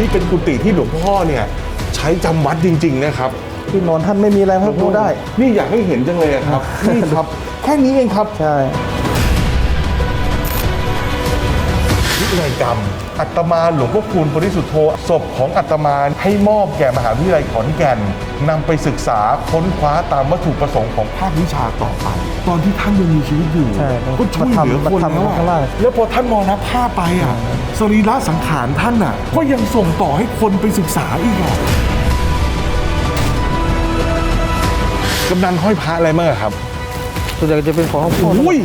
นี่เป็นกุฏิที่หลวงพ่อเนี่ยใช้จำวัดจริง ๆ นะครับ ที่นอนท่านไม่มีอะไรครับดูได้ นี่อยากให้เห็นจังเลยอะครับ นี่ครับ แค่นี้เองครับใช่ พินัยกรรม อัตมาหลวงพ่อคูณปริสุทธโธศพของอัตมาให้มอบแก่มหาวิทยาลัยขอนแก่นนำไปศึกษาค้นคว้าตามวัตถุประสงค์ของภาควิชาต่อไป ตอนที่ท่านยังมีชีวิตอยู่ใช่ก็ช่วยเหลือคนมาทำแล้วมาทำข้างล่างอะแล้วพอท่านมรณภาพไปอะสรีระสังขารท่านอะ ก็ยังส่งต่อให้คนไปศึกษาอีกอะกำนันห้อยพระอะไรบ้างอะครับส่วนใหญ่จะเป็นของพ่ออุ้ย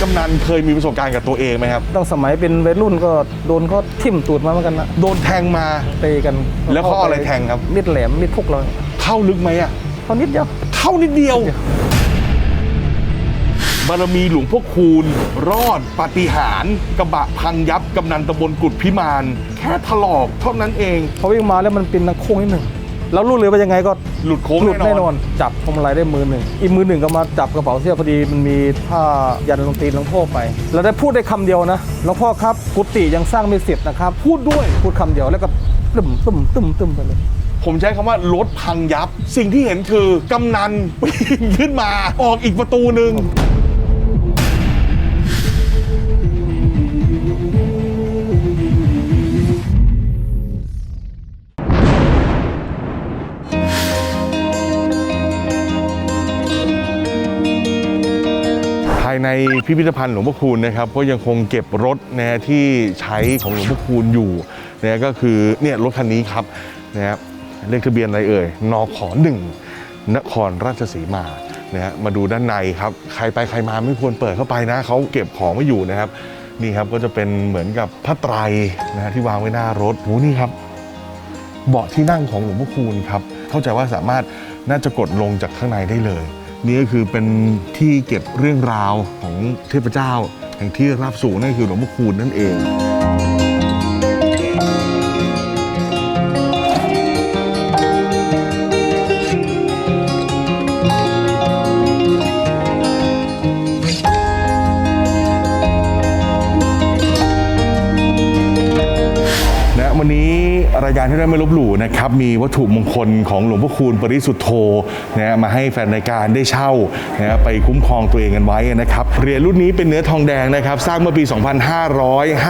กำนันเคยมีประสบการณ์กับตัวเองไหมครับ ตั้งสมัยเป็นวัยรุ่นก็โดนเขาทิ่มตูดมาเหมือนกันนะโดนแทงมา เตะกันแล้วเขาเอาอะไรแทงครับ มีดแหลมมีดพกเราเข้าลึกไหมอะเขานิดเดียว เข้านิดเดียวนิดเดียวบารมีหลวงพ่อคูณ รอดปาฏิหารย์กระบะพังยับกำนันตำบลกุดพิมาน แค่ถลอกเท่านั้นเอง พอวิ่งมาแล้วมันเป็นนังโค้งนิดหนึ่ง แล้วรู้เลยว่ายังไงก็หลุดโค้งหลุดแน่แน่นนออนนจับพวงมาลัยได้มือหนึ่ง อีกมือหนึ่งก็มาจับกระเป๋าเสื้อพอดีมันมีผ้ายันลงตีนหลวงพ่อไปเราได้พูดได้คำเดียวนะหลวงพ่อครับกุฏิยังสร้างไม่เสร็จนะครับ พูดด้วยพูดคำเดียวแล้วก็ตึมตึมตึมตึมไปเลยผมใช้คำว่ารถพังยับ สิ่งที่เห็นคือกำนันปีนขึ้นมาออกอีกประตูหนึ่ง ในพิพิธภัณฑ์หลวงพ่อคูณนะครับก็ยังคงเก็บรถนะฮะที่ใช้ของหลวงพ่อคูณอยู่นะฮะก็คือเนี่ยรถคันนี้ครับนะครับเลขทะเบียนอะไรเอ่ยนขหนึ่งนครราชสีมานะฮะมาดูด้านในครับใครไปใครมาไม่ควรเปิดเข้าไปนะเขาเก็บของไว้อยู่นะครับ นี่ครับก็จะเป็นเหมือนกับผ้าไตรนะฮะที่วางไว้หน้ารถโหนี่ครับเบาะที่นั่งของหลวงพ่อคูณครับเข้าใจว่าสามารถน่าจะกดลงจากข้างในได้เลย นี่ก็คือเป็นที่เก็บเรื่องราวของเทพเจ้า แห่งที่รับสูงนั่นคือหลวงพ่อคูณนั่นเอง รายการที่ได้ไม่ลบหลู่นะครับมีวัตถุมงคลของหลวงพ่อคูณปริสุทธโธนะมาให้แฟนรายการได้เช่านะไปคุ้มครองตัวเองกันไว้นะครับเหรียญรุ่นนี้เป็นเนื้อทองแดงนะครับสร้างเมื่อปี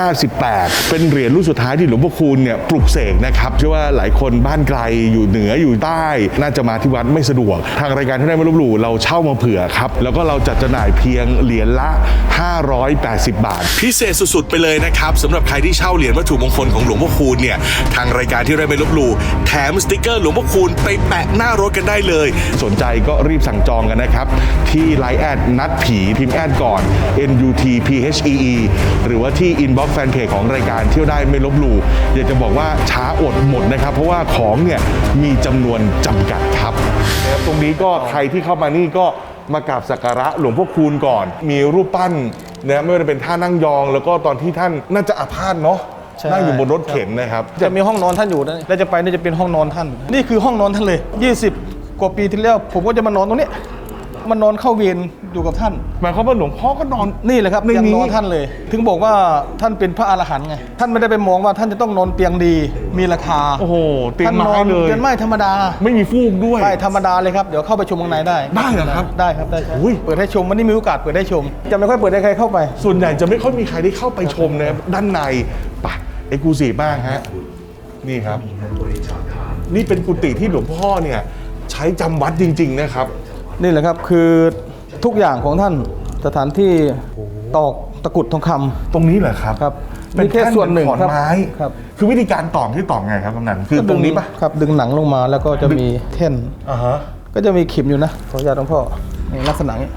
2558 เป็นเหรียญรุ่นสุดท้ายที่หลวงพ่อคูณเนี่ยปลุกเสกนะครับเชื่อว่าหลายคนบ้านไกลอยู่เหนืออยู่ใต้ น่าจะมาที่วัดไม่สะดวก ทางรายการที่ได้ไม่ลบหลู่เราเช่ามาเผื่อครับแล้วก็เราจัดจำหน่ายเพียงเหรียญละ 580 บาท พิเศษสุดๆไปเลยนะครับสำหรับใครที่เช่าเหรียญวัตถุมงคลของหลวงพ่อคูณเนี่ยทางรายการที่ได้ไม่ลบหลู่แถมสติกเกอร์หลวงพ่อคูณไปแปะหน้ารถกันได้เลย สนใจก็รีบสั่งจองกันนะครับ ที่ไลน์แอดนัดผีพิมพ์แอดก่อน NUT PHEE หรือว่าที่อินบ็อกซ์แฟนเพจของรายการเที่ยวได้ไม่ลบหลู่อยากจะบอกว่าช้าอดหมดนะครับ เพราะว่าของเนี่ยมีจำนวนจำกัดครับนะครับตรงนี้ก็ใครที่เข้ามานี่ก็มากราบสักการะหลวงพ่อคูณก่อน มีรูปปั้นนะไม่ว่าจะเป็นท่านั่งยอง แล้วก็ตอนที่ท่านน่าจะอาพาธเนาะ ใช่ นั่งอยู่บนรถเข็นนะครับ จะมีห้องนอนท่านอยู่นะแล้วจะไปนี่จะเป็นห้องนอนท่าน นี่คือห้องนอนท่านเลย 20 กว่าปีที่แล้ว ผมก็จะมานอนตรงนี้มานอนเข้าเวรอยู่กับท่าน หมายความว่าหลวงพ่อก็นอน นี่แหละครับในเตียงนี้ นอนท่านเลย ถึงบอกว่าท่านเป็นพระอรหันต์ไง ท่านไม่ได้ไปมองว่าท่านจะต้องนอนเตียงดี มีราคาโอ้โหเตียงท่านนไม้อนเลย เตียงไม้ธรรมดา ไม่มีฟูกด้วย ใช่ธรรมดาเลยครับ เดี๋ยวเข้าไปชมข้างในได้ได้เหรอครับได้ครับได้ครับอุ้ย เปิดให้ชมวันนี้มีโอกาสเปิดให้ชม จะไม่ค่อยเปิดให้ใครเข้าไป ส่วนใหญ่จะไม่ค่อยมีใครได้เข้าไปชมนะครับด้านในปะ เอกลูซีฟมากฮะนี่ครับ นี่เป็นกุฏิที่หลวงพ่อเนี่ยใช้จำวัดจริง ๆ นะครับ นี่แหละครับคือทุกอย่างของท่านสถานที่ตอกตะกรุดทองคำตรงนี้เหรอครับครับเป็นนี่แค่แท่ส่วนหนึ่งขอนครับไม้ครับ คือวิธีการตอกที่ตอกไงครับกำนันคือตรงนี้ปะครับ ดึงหนังลงมาแล้วก็จะมีแท่น อ่าฮะก็จะมีเข็มอยู่นะขออนุญาตหลวงพ่อนี่ลักษณะนี้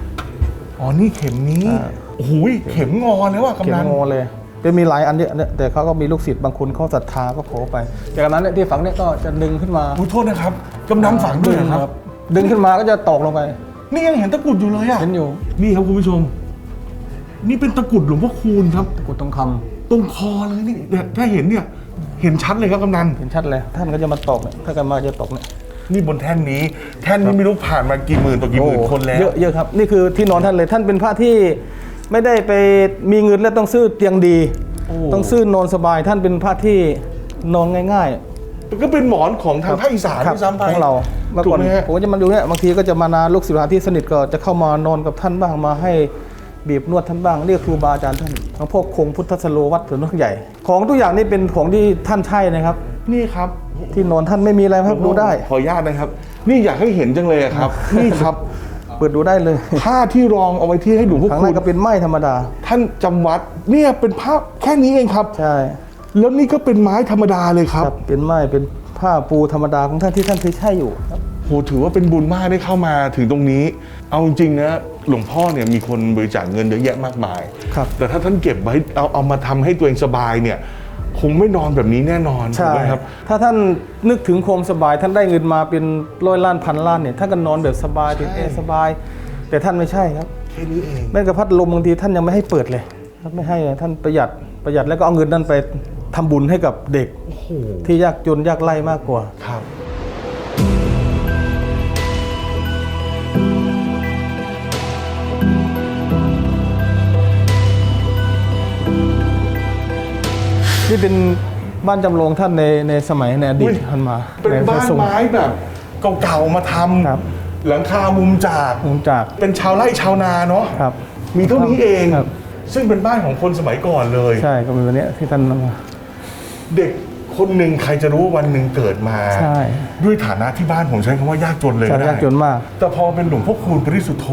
อ๋อนี่เข็มนี้อ่าโอ้โหเข็มงอแล้วอะเข็มกำนันงอเลย จะมีหลายอันเนี้ยเนี่ยแต่เขาก็มีลูกศิษย์บางคนเขาศรัทธาก็ขอไป จากนั้นเนี่ยที่ฝังเนี่ยก็จะดึงขึ้นมาอุ้ยโทษนะครับกำนันฝังด้วยเหรอครับ ดึงขึ้นมาก็จะตอกลงไป นี่ยังเห็นตะกรุดอยู่เลยอะเห็นอยู่ นี่ครับคุณผู้ชม นี่เป็นตะกรุดหลวงพ่อคูณครับตะกรุดทองคำตรงคอเลยนี่เนี่ยถ้าเห็นเนี่ยเห็นชัดเลยครับกำนันเห็นชัดเลยท่านก็จะมาตอกเนี่ยถ้ากันมาจะตอกเนี่ยนี่บนแท่นนี้ แท่นนี้ไม่รู้ผ่านมากี่หมื่นต่อกี่หมื่นคนแล้วเยอะเยอะครับ นี่คือที่นอนท่านเลยท่านเป็นพระที่ ไม่ได้ไปมีเงินแล้วต้องซื้อเตียงดี ต้องซื่นนอนสบายท่านเป็นพระที่นอนง่ายก็เป็นหมอนของทางภาคอีสานๆครับด้วยซ้ำไปของเราเมื่อถูก่อกนไหมฮะผมก็จะมาดูเนี่ยบางทีก็จะมานาลูกศิษย์ที่สนิทก็จะเข้ามานอนกับท่านบ้างมาให้บีบนวดท่านบ้างเรียกครูบาอาจารย์ท่านหลวงพ่อคงพุทธสโลวัดสวนนกใหญ่ ของทุกอย่างนี่เป็นของที่ท่านใช่นะครับ นี่ครับที่นอนท่านไม่มีอะไรครับดูได้ขออนุญาตนะครับ นี่อยากให้เห็นจังเลยอะครับ นี่ครับ เปิดดูได้เลยผ้าที่รองเอาไว้ที่ให้ดูพวกข้างคุในณก็เป็นไม้ธรรมดา ท่านจำวัดเนี่ยเป็นผ้าแค่นี้เองครับ ใช่แล้วนี่ก็เป็นไม้ธรรมดาเลยครับครับเป็นไม้เป็นผ้าปูธรรมดาของท่านที่ท่านเคยใช้อยู่ครับ โหถือว่าเป็นบุญมากได้เข้ามาถึงตรงนี้ เอาจริงๆนะหลวงพ่อเนี่ยมีคนบริจาคเงินเยอะแยะมากมาย ครับ แต่ถ้าท่านเก็บไว้เอาเอามาทำให้ตัวเองสบายเนี่ย คงไม่นอนแบบนี้แน่นอนถูกใช่ไหมครับ ถ้าท่านนึกถึงความสบาย ท่านได้เงินมาเป็นร้อยล้านพันล้านเนี่ยท่านก็นอนแบบสบายติดแอร์สบาย แต่ท่านไม่ใช่ครับแค่นี้เองแม้กระพัดลมบางทีท่านยังไม่ให้เปิดเลยท่านไม่ให้ท่านประหยัดประหยัดแล้วก็เอาเงินนั้นไปทำบุญให้กับเด็กโอ้โหที่ยากจนยากไร้มากกว่า ครับ นี่เป็นบ้านจำลองท่านในในสมัยในอดีตท่านมาเป็นในพบ้าระนทรงไม้แบบเก่าๆมาทครับำหลังคามุมจาก มุมจากเป็นชาวไร่ชาวนาเนาะครับ มีเท่านี้เอง ครับ ซึ่งเป็นบ้านของคนสมัยก่อนเลย ใช่ก็เป็นวันนี้ที่ท่านนำมา เด็ก คนหนึ่งใครจะรู้ว่าวันหนึ่งเกิดมา ใช่ ด้วยฐานะที่บ้านผมใช้คำว่ายากจนเลยชาวได้ยากจนมาก แต่พอเป็นหลวงพ่อคูณปริสุทธโธ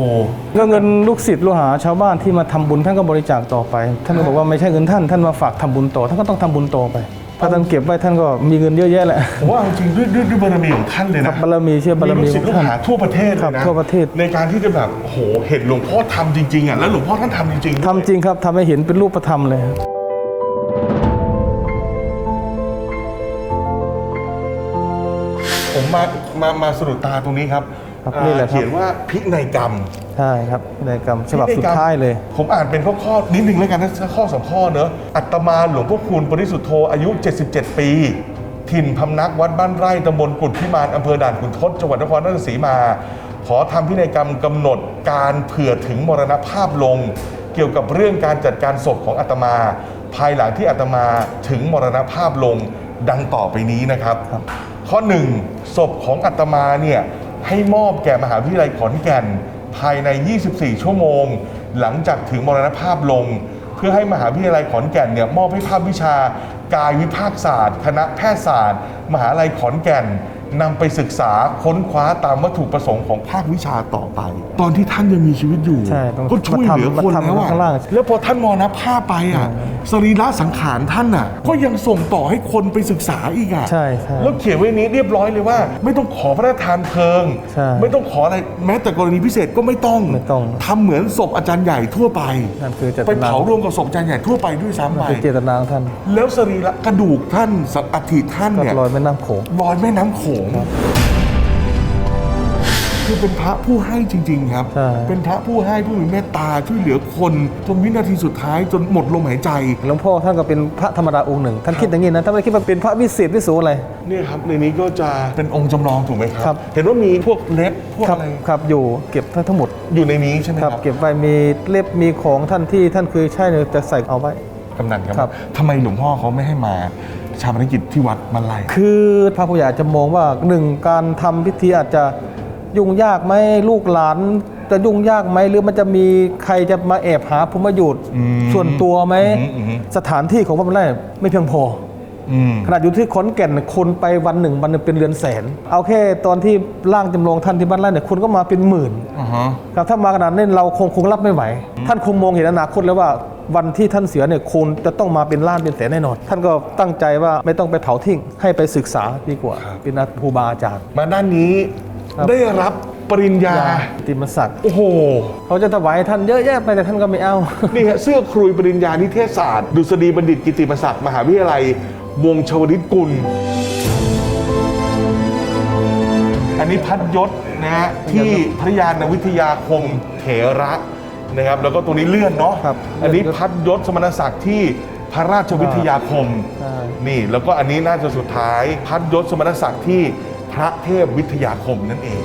ก็เงินลูกศิษย์ลูกหาชาวบ้านที่มาทำบุญท่านก็บริจาคต่อไป ท่านก็บอกว่าไม่ใช่เงินท่านท่านมาฝากทำบุญต่อท่านก็ต้องทำบุญต่อไปถ้าท่านเก็บไว้ท่านก็มีเงินเยอะแยะแหละ ผมว่าเอาจริงๆด้วยด้วยด้วยบารมีของท่านเลยครันะบบารมีเชื่อบารลูมีกศิขษอย์ลูงกท่านหาทั่วประเทศเลครัยบนะทั่วประเทศ ในการที่จะแบบโหเห็นหลวงพ่อทำจริงๆอะแล้วหลวงพ่อท่านทำจริงๆด้วย ทำจริงครับทำให้เห็นเป็นรูปธรรมเลย ผมมามามาสะดุดตาตรงนี้ครับครับอ่านี่แหละครับ เขียนว่าพินัยกรรมใช่ครับในกรรมฉบับสุดท้ายเลย ผมอ่านเป็นข้อข้อๆนิดนึงแล้วกันนะข้อสองข้อเนอะอัตมาหลวงพ่อคูณปริสุทธโธอายุ 77 ปี ถิ่นพำนักวัดบ้านไร่ตำบลกุฎพิมานอำเภอด่านขุนทดจังหวัดนครราชสีมา ขอทำพินัยกรรมกำหนดการเผื่อถึงมรณภาพลง เกี่ยวกับเรื่องการจัดการศพของอาตมา ภายหลังที่อาตมาถึงมรณภาพลง ดังต่อไปนี้นะครับครับ ข้อหนึ่งศพของอาตมาเนี่ยให้มอบแก่มหาวิทยาลัยขอนแก่น ภายใน 24 ชั่วโมง หลังจากถึงมรณภาพลง เพื่อให้มหาวิทยาลัยขอนแก่นเนี่ยมอบให้ภาควิชากายวิภาคศาสตร์ คณะแพทยศาสตร์ มหาลัยขอนแก่น นำไปศึกษาค้นคว้าตามวัตถุประสงค์ของภาควิชาต่อไป ตอนที่ท่านยังมีชีวิตอยู่ ใช่ต้องก็ช่วยเหลือคนมาทำแล้วมาทำข้างล่าง อะแล้วพอท่านมรณภาพไปอะสรีระสังขารท่านอะ ก็ยังส่งต่อให้คนไปศึกษาอีกอะใช่ใช่แล้วเขียนไว้นี้เรียบร้อยเลยว่า ไม่ต้องขอพระราชทานเพลิง ใช่ไม่ต้องขออะไรแม้แต่กรณีพิเศษก็ไม่ต้องไม่ต้อง ทำเหมือนศพอาจารย์ใหญ่ทั่วไป นั่นคือเจตนาไปเผารวมกับศพอาจารย์ใหญ่ทั่วไปด้วยซ้ำไปคือเจตนาของท่านแล้วสรีระกระดูกท่านสัตว์อัฐิท่านก็เนี่ยลอยแม่น้ำโขง ลอยแม่น้ำโขงคือเป็นพระผู้ให้จริง ๆ ครับ ใช่ เป็นพระผู้ให้ผู้มีเมตตาช่วยเหลือคนจนวินาทีสุดท้ายจนหมดลมหายใจ หลวงพ่อท่านก็เป็นพระธรรมดาองค์หนึ่ง ท่านคิดอย่างนี้นะท่านไม่ได้คิดว่าเป็นพระวิเศษวิสูอะไร เนี่ยครับในนี้ก็จะเป็นองค์จำลองถูกไหมคครัรับ เห็นว่ามีพวกเล็บพวกครับอะไรครับอยู่เก็บทั้งหมดอยู่ในนี้ใช่ไหมคครัรับ บ เก็บไว้มีเล็บมีของท่านที่ท่านเคยใช้เนี่ยจะใส่เอาไว้ กำนันครับครับทำไมหลวงพ่อเขาไม่ให้มา ชาปนกิจที่วัดมันไลคือพระผู้ใหญ่อาจจะมองว่าหนึ่งการทำพิธีอาจจะยุ่งยากไหมลูกหลาน จะยุ่งยากไหมหรือมันจะมีใครจะมาแอบหาผลประโยชน์ส่วนตัวไหมอืมอืมอืม สถานที่ของวัดมันไร่ไม่เพียงพออืม ขนาดอยู่ที่ขอนแก่นคนไปวันหนึ่งวันหนึงเป็นเรือนแสน เอาแค่ตอนที่ร่างจำลองท่านที่บ้านไร่เนี่ยคนก็มาเป็นหมื่นอ่าฮะครับถ้ามาขนาดนี้เราคงคงรับไม่ไหว ท่านคงมองเห็นอนาคตแล้วว่าวันที่ท่านเสียเนี่ยคนจะต้องมาเป็นล้านเป็นแสนแน่นอน ท่านก็ตั้งใจว่าไม่ต้องไปเผาทิ้งให้ไปศึกษาดีกว่า เป็นครูบาอาจารย์ มาด้านนี้ครับได้รับปริญญาติมศักดิ์โอ้โหเขาจะถวายท่านเยอะแยะไปแต่ท่านก็ไม่เอานี่ฮะเสื้อครุยปริญญานิเทศศาสตร์ดุษฎีบัณฑิตกิติมศักดิ์มหาวิทยาลัย วงศ์ชวลิตกุล อันนี้พัดยศนะฮะที่พระยานวิทยาคมเถระนะครับแล้วก็ตรงนี้เลื่อนเนาะครับอันนี้พัดยศสมณศักดิ์ที่พระราชวิทยาคมใช่ นี่แล้วก็อันนี้น่าจะสุดท้ายพัดยศสมณศักดิ์ที่พระเทพวิทยาคมนั่นเอง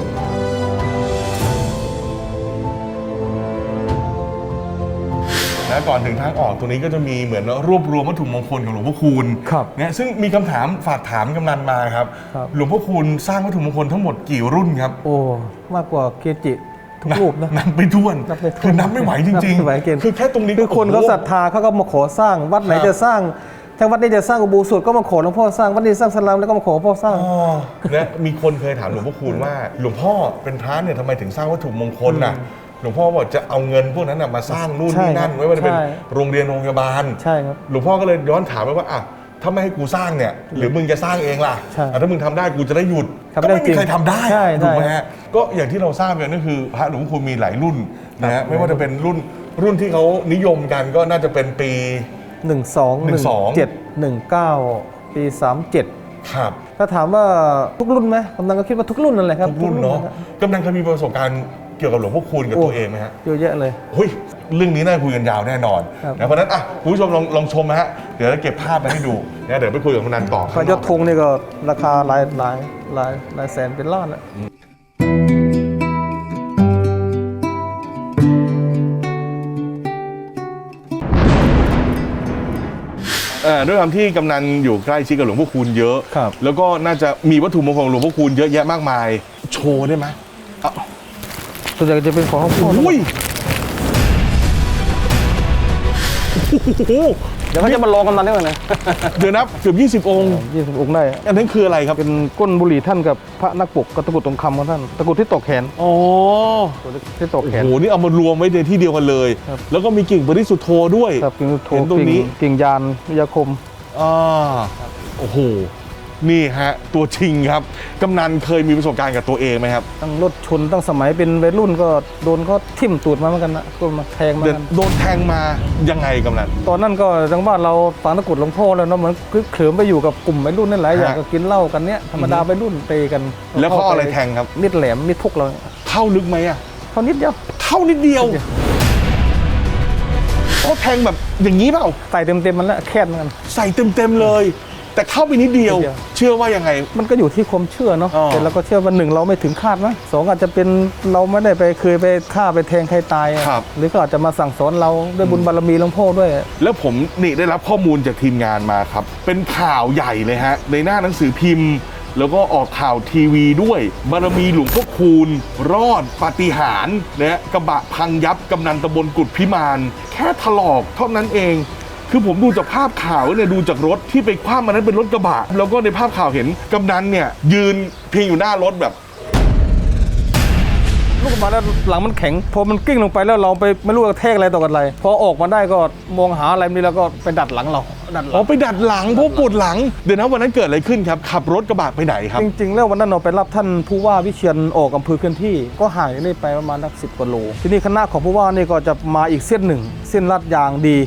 นนะก่อนถึงทางออกตรงนี้ก็จะมีเหมือนรวบรวมวัตถุมงคลของหลวงพ่อคูณครับเนี่ยซึ่งมีคำถามฝากถามกำนันมาครับครับ หลวงพ่อคูณสร้างวัตถุมงคลทั้งหมดกี่รุ่นครับ โอ้มากกว่าเกจิทุกรูปนะนับไปท้วนนับไปถ้วนคือนับไม่ไหวจริงนับไม่ไหวเกินคือแค่ตรงนี้คือคนเขาศรัทธาเขาก็มาขอสร้างวัดไหนครับจะสร้างถ้าวัดนี้จะสร้างอุโบสถก็มาขอหลวงพ่อสร้างวัดนี้สร้างสลามแล้วก็มาขอหลวงพ่อสร้างอ๋อเนี่ยมีคนเคยถามหลวงพ่อคูณว่า หลวงพ่อเป็นพระเนี่ยทำไมถึงสร้างวัตถุมงคลน่ะห ลวงพ่อบอกจะเอาเงินพวกนั้นน่ะมาสร้างนู่นใช่นี่นั่นครับไม่ว่าจะเป็นใช่โรงเรียนโรงพยาบาลใช่ครับหลวงพ่อก็เลยย้อนถามไปว่าอะถ้าไม่ให้กูสร้างเนี่ย หรือมึงจะสร้างเองล่ะใช่อะถ้ามึงทำได้กูจะได้หยุดทำก็ได้ไม่จริมีงใครทำได้ใช่ถูกไหมใช่ฮะก็อย่างที่เราทราบกันก็คือพระหลวงพ่อคูณมีหลายรุ่นนะฮะไม่ว่าจะเป็นรุ่นรุ่นที่เขานิยมกันก็น่าจะเป็นปีหนึ่งสองหนึ่ง12เจ็ดหนึ่งเก้าปีสามเจ็ดครับ ถ้าถามว่าทุกรุ่นไหมกำลังก็คิดว่าทุกรุ่นนั่นแหละครับ ทุกรุ่นเนาะครับกำนันเคยมีประสบการณ์ เกี่ยวกับหลวงพ่อคูณกับโอ้ตัวเองไหมฮะเยอะแยะเลยเฮ้ยเรื่องนี้น่าคุยกันยาวแน่นอนครับนะเพราะฉะนั้นอะคุณผู้ชมลองลองชมนะฮะเดี๋ยวเราเก็บภาพมาให้ดูนะเดี๋ยวไปคุยกับกำนันต่อพระยศธงนี่ก็ราคาหลายหลายหลายหลายแสนเป็นล้านอะเออด้วยความที่กำนันอยู่ใกล้ชิดกับหลวงพ่อคูณเยอะครับแล้วก็น่าจะมีวัตถุมงคลของหลวงพ่อคูณเยอะแยะมากมาย โชว์ได้ไหมอะ ส่วนใหญ่จะเป็นของหลวงพ่ออุ้ยโอ้โหเดี๋ยวเขาจะมาลองกันนั้นได้ไหมนะเดี๋ยวนับเกือบ20 องค์ ยี่สิบองค์ได้อะอันนั้นคืออะไรครับเป็นก้นบุหรี่ท่านกับพระนักปกกับตะกรุดตรงคำของท่านตะกรุดที่ตกแขนอ๋อตะกรุดที่ตกโอ้แขน โหนี่เอามารวมไว้ในที่เดียวกันเลย ครับ แล้วก็มีกิ่งบริสุทธโธด้วย ครับกิ่งโทเห็นตรงนี้ กิ่งกิ่งยานวิทยาคม อ่าโอ้โห นี่ฮะตัวจริงครับกำนันเคยมีประสบการณ์กับตัวเองไหมครับตั้งรถชนตั้งสมัยเป็นวัยรุ่นก็โดนเขาทิ่มตูดมาเหมือนกันนะก็มาแทงมาเดี๋ยวกันโดนแทงมายังไงกำนัน ตอนนั้นก็ทางบ้านเราฝังตะกรุดหลวงพ่อแล้วเนาะเหมือนคึกเขิมไปอยู่กับกลุ่มวัยรุ่นนั่นแหละฮะอยากก็กินเหล้ากันเนี้ยธรรมดาวัยรุ่นเตะกันแล้วเขาเอาอะไรแทงครับมิดแหลมมิดทุกเราเข้าลึกไหมอะเขานิดเดียวเท่านิดเดียวนิดเดียวเขาแทงแบบอย่างนี้เปล่า ใส่เต็มเต็มๆมันแล้วแค่นกัน ใส่เต็มๆเลย แต่เข้าไปนิดเดียว นิดเดียว เชื่อว่ายังไง มันก็อยู่ที่ความเชื่อเนาะอ๋อ แต่เราก็เชื่อว่าหนึ่งเราไม่ถึงคาดนะสองอาจจะเป็นเราไม่ได้ไปเคยไปฆ่าไปแทงใครตายอะครับ หรือก็อาจจะมาสั่งสอนเราด้วยบุญบารมีหลวงพ่อด้วย แล้วผมนี่ได้รับข้อมูลจากทีมงานมาครับ เป็นข่าวใหญ่เลยฮะ ในหน้าหนังสือพิมพ์ แล้วก็ออกข่าวทีวีด้วย บารมีหลวงพ่อคูณ รอดปาฏิหาริย์นะกระบะพังยับกำนันตำบลกุดพิมาน แค่ถลอกเท่านั้นเอง คือผมดูจากภาพข่าวเนี่ยดูจากรถที่ไปคว้ามันนั้นเป็นรถกระบะ แล้วก็ในภาพข่าวเห็นกำนันเนี่ยยืนพิงอยู่หน้ารถแบบ ลูกออกมาแล้วหลังมันแข็ง พอมันกิ้งลงไปแล้วเราไปไม่รู้กระแทกอะไรต่อกันอะไร พอออกมาได้ก็มองหาอะไรนี่แล้วก็ไปดัดหลังเราดัดหลัอ๋องไปดัดหลังเพราะปวดหลัง เดี๋ยวนะวันนั้นเกิดอะไรขึ้นครับ ขับรถกระบะไปไหนครับ จริง ๆ แล้ววันนั้นเราไปรับท่านผู้ว่าวิเชียนออกอำเภอเคลื่อนที่ ก็ห่างจากนี่ไปประมาณสักสิบกว่าโล ทีนี้คณะของผู้ว่านี่ก็จะมาอีกเส้นหนึ่ง เส้นลาดยางดี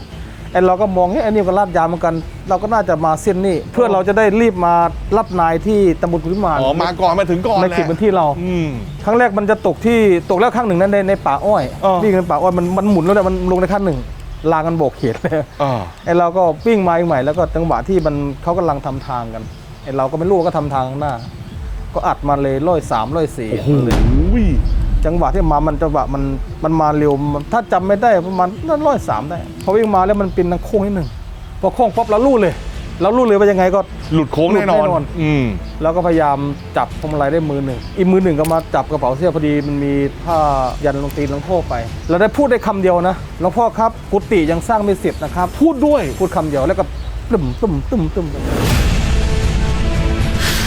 ไอ้เราก็มองเฮ้ยไอ้นี่ก็ลาดยางเหมือนกัน เราก็น่าจะมาเส้นนี้ เพื่อเราจะได้รีบมารับนายที่ตำบลพิมานอ๋อมาก่อนมาถึงก่อนในแหละเขตพื้นที่เราอืมครั้งแรกมันจะตกที่ตกแล้วครั้งหนึ่งนั้นในในป่าอ้อยอ๋อวิ่งในป่าอ้อยมันมันหมุนแล้วเนี่ยมันลงในครั้งหนึ่งลางกันโบกเขตเลยอ่าไอเราก็วิ่งมาอีกใหม่แล้วก็จังหวะที่มันเขากำลังทำทางกันไอเราก็ไม่รู้ว่าก็ทำทางข้างหน้า ก็อัดมาเลยร้อยสามร้อยสี่โอ้โห จังหวะที่มามันจังหวะมันมันมาเร็วมันถ้าจำไม่ได้ประมาณนั่นร้อยสามได้พอวิ่งมาแล้วมันเป็นทางโค้งนิดหนึ่งพอโค้งปั๊บเราลู่เลยเราลู่เลยว่ายังไงก็หลุดโค้งแน่นอนหลุดแน่นอนอืมเราก็พยายามจับพวงมาลัยได้มือหนึ่งอีกมือหนึ่งก็มาจับกระเป๋าเสื้อพอดีมันมีผ้ายันลงตีนหลวงพ่อไปเราได้พูดได้คำเดียวนะหลวงพ่อครับกุฏิยังสร้างไม่เสร็จนะครับ พูดด้วยพูดคำเดียวแล้วก็ตึมตึมตึมตึม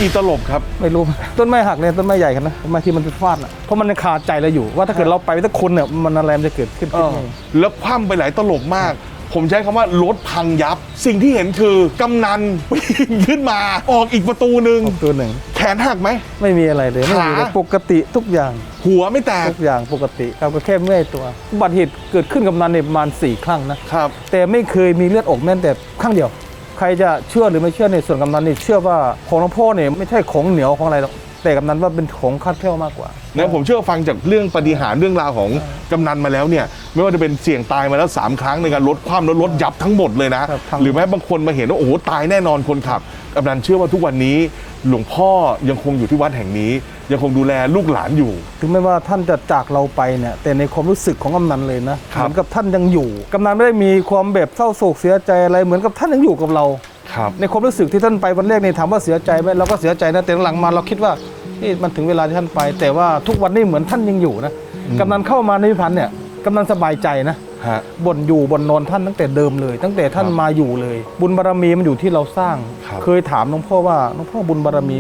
อีตลบครับ ไม่รู้ ต้นไม้หักเนี่ยต้นไม้ใหญ่กันนะต้นไม้ที่มันเป็นฟาดน่ะเพราะมันยังคาใจเราอยู่ ว่าถ้าเกิดเราไปสักคนเนี่ยมันอะไรมันจะเกิดขึ้นเอขึ้นอไง แล้วคว่ำไปหลายตลบมาก ผมใช้คำว่ารถพังยับ สิ่งที่เห็นคือกำนันปีนขึ้นมา ออกอีกประตูหนึ่งตัวหนึ่ง แขนหักไหม ไม่มีอะไรเลยไม่มีเลยขาปกติทุกอย่างหัวไม่แตกทุกอย่างปกติครับก็แค่เมื่อยตัวอุบัติเหตุเกิดขึ้นกับนันเนี่ยประมาณสี่ครั้งนะครับ แต่ไม่เคยมีเลือดออกแม้แต่ครั้งเดียวใครจะเชื่อหรือไม่เชื่อในส่วนกำนันนี่เชื่อว่าของหลวงพ่อเนี่ยไม่ใช่ของเหนียวของอะไรหรอกแต่กำนันว่าเป็นของคาดเคลื่อนมากกว่า นะผมเชื่อฟังจากเรื่องปฏิหารย์เรื่องราวของกำนันมาแล้วเนี่ย ไม่ว่าจะเป็นเสี่ยงตายมาแล้ว 3 ครั้งในการลดความแล้วรถยับทั้งหมดเลยนะ ครับทั้ง หรือแม้บางคนมาเห็นว่าโอ้โหตายแน่นอนคนขับ กำนันเชื่อว่าทุกวันนี้หลวงพ่อยังคงอยู่ที่วัดแห่งนี้ ยังคงดูแลลูกหลานอยู่ ถึงแม้ว่าท่านจะจากเราไปเนี่ยแต่ในความรู้สึกของกำนันเลยนะครับเหมือนกับท่านยังอยู่กำนันไม่ได้มีความแบบเศร้าโศกเสียใจอะไรเหมือนกับท่านยังอยู่กับเราครับในความรู้สึกที่ท่านไปวันแรกนี่ถามว่าเสียใจไหมเราก็เสียใจนะแต่หลังๆมาเราคิดว่านี่มันถึงเวลาที่ท่านไป แต่ว่าทุกวันนี้เหมือนท่านยังอยู่นะกำนันเข้ามาในพิพันธ์เนี่ยกำนันสบายใจนะ ฮะบ่นอยู่บนนอนท่านตั้งแต่เดิมเลย ตั้งแต่ท่านครับมาอยู่เลย บุญบารมีมันอยู่ที่เราสร้าง ครับ เคยถามหลวงพ่อว่าหลวงพ่อบุญบารมี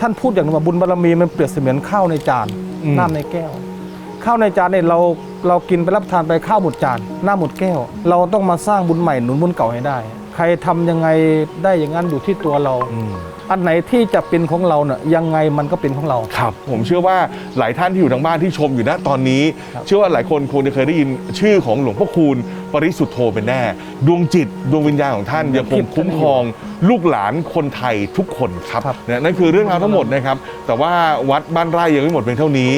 ท่านพูดอย่างหนึงว่าบุญบารมีมันเปรียบเสมือนข้าวในจานน้ำในแก้ว ข้าวในจานเนี่ยเราเรากินไปรับประทานไปข้าวหมดจานหน้าหมดแก้ว เราต้องมาสร้างบุญใหม่หนุนบุญเก่าให้ได้ใครทำยังไงได้อย่างนั้นอยู่ที่ตัวเราอืมอันไหนที่จะเป็นของเราเนี่ยยังไงมันก็เป็นของเรา ครับ ผมเชื่อว่าหลายท่านที่อยู่ทางบ้านที่ชมอยู่ณตอนนี้ครับเชื่อว่าหลายคนคงจะเคยได้ยินชื่อของหลวงพ่อคูณปริสุทธโธเป็นแน่ ดวงจิตดวงวิญญาณของท่านยังคงคุ้มครองลูกหลานคนไทยทุกคนครับครับเนี่ยนั่นคือเรื่องราวทั้งหมดนะครับ แต่ว่าวัดบ้านไร่ยังไม่หมดเพียงเท่านี้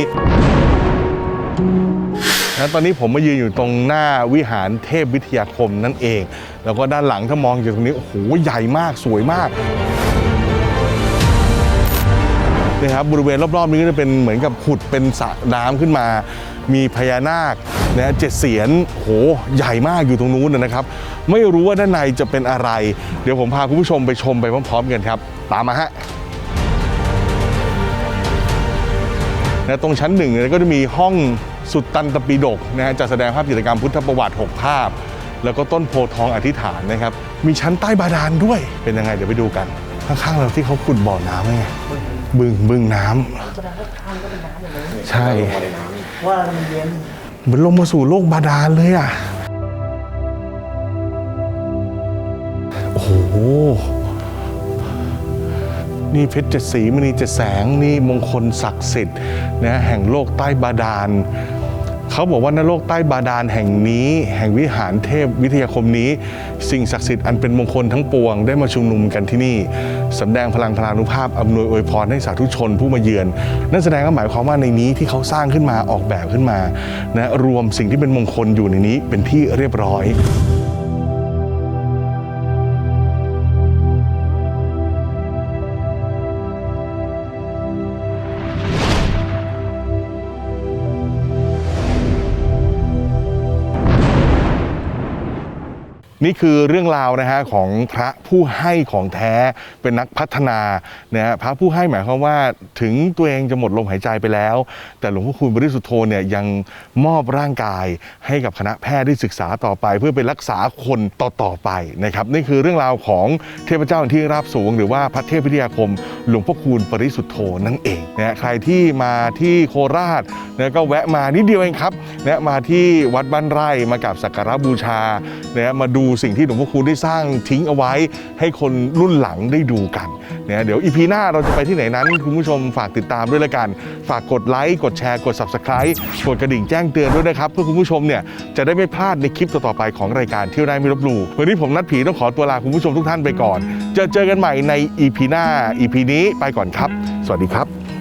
นะตอนนี้ผมมายืนอยู่ตรงหน้าวิหารเทพวิทยาคมนั่นเอง แล้วก็ด้านหลังถ้ามองจากตรงนี้ โอ้โห ใหญ่มากสวยมากนะครับบริเวณรอบๆนี้ก็จะเป็นเหมือนกับขุดเป็นสระน้ำขึ้นมา มีพญานาคนะเจ็ดเสียนโหใหญ่มากอยู่ตรงนู้นนะครับ ไม่รู้ว่าด้านในจะเป็นอะไร เดี๋ยวผมพาคุณผู้ชมไปชมไปพร้อมๆกันครับ ตามมาฮะนะตรงชั้นหนึ่งก็จะมีห้อง สุดตันตปีดกนะฮะจัดแสดงภาพจิตรกรรมพุทธประวัติ 6 ภาพ แล้วก็ต้นโพธิ์ทองอธิษฐานนะครับ มีชั้นใต้บาดาลด้วย เป็นยังไงเดี๋ยวไปดูกัน ข้างๆเราที่เขาขุดบ่อน้ำไงบึงบึงน้ำใช่ ว่ามันเย็นเหมือนลงมาสู่โลกบาดาลเลยอะ โอ้โห นี่เพชรเจ็ดสีมณีเจ็ดแสง นี่มงคลศักดิ์สิทธิ์นะแห่งโลกใต้บาดาล เขาบอกว่าในโลกใต้บาดาลแห่งนี้ แห่งวิหารเทพวิทยาคมนี้ สิ่งศักดิ์สิทธิ์อันเป็นมงคลทั้งปวงได้มาชุมนุมกันที่นี่สำแดงพลังพลานุภาพอำนวยอวยพรให้สาธุชนผู้มาเยือน นั่นแสดงก็หมายความว่าในนี้ที่เขาสร้างขึ้นมาออกแบบขึ้นมานะรวมสิ่งที่เป็นมงคลอยู่ในนี้เป็นที่เรียบร้อย นี่คือเรื่องราวนะฮะของพระผู้ให้ของแท้เป็นนักพัฒนานะฮะพระผู้ให้หมายความว่าถึงตัวเองจะหมดลมหายใจไปแล้ว แต่หลวงพ่อคูณบริสุทธโธเนี่ยยังมอบร่างกายให้กับคณะแพทย์ที่ศึกษาต่อไป เพื่อไปรักษาคนต่อๆไปนะครับนี่คือเรื่องราวของเทพเจ้าที่ราบสูง หรือว่าพระเทพวิทยาคม หลวงพ่อคูณปริสุทธโธนั่นเองนะฮะใครที่มาที่โคราชนะก็แวะมานิดเดียวเองครับนะมาที่วัดบ้านไร่มากับสักการะบูชานะมาดูสิ่งที่หลวงพ่อคูณได้สร้างทิ้งเอาไว้ ให้คนรุ่นหลังได้ดูกันนะเดี๋ยวอีพีหน้าเราจะไปที่ไหนนั้น คุณผู้ชมฝากติดตามด้วยละกัน ฝากกดไลค์กดแชร์กด subscribe กดกระดิ่งแจ้งเตือนด้วยนะครับเพื่อคุณผู้ชมเนี่ยจะได้ไม่พลาดในคลิปต่อๆไปของรายการเที่ยวได้ไม่ลบหลู่วันนี้ผมนัดผีต้องขอตัวลาคุณผู้ชมทุกท่านไปก่อน เจอเจอกันใหม่ในอีพีหน้าอีพีนี้ไปก่อนครับ สวัสดีครับ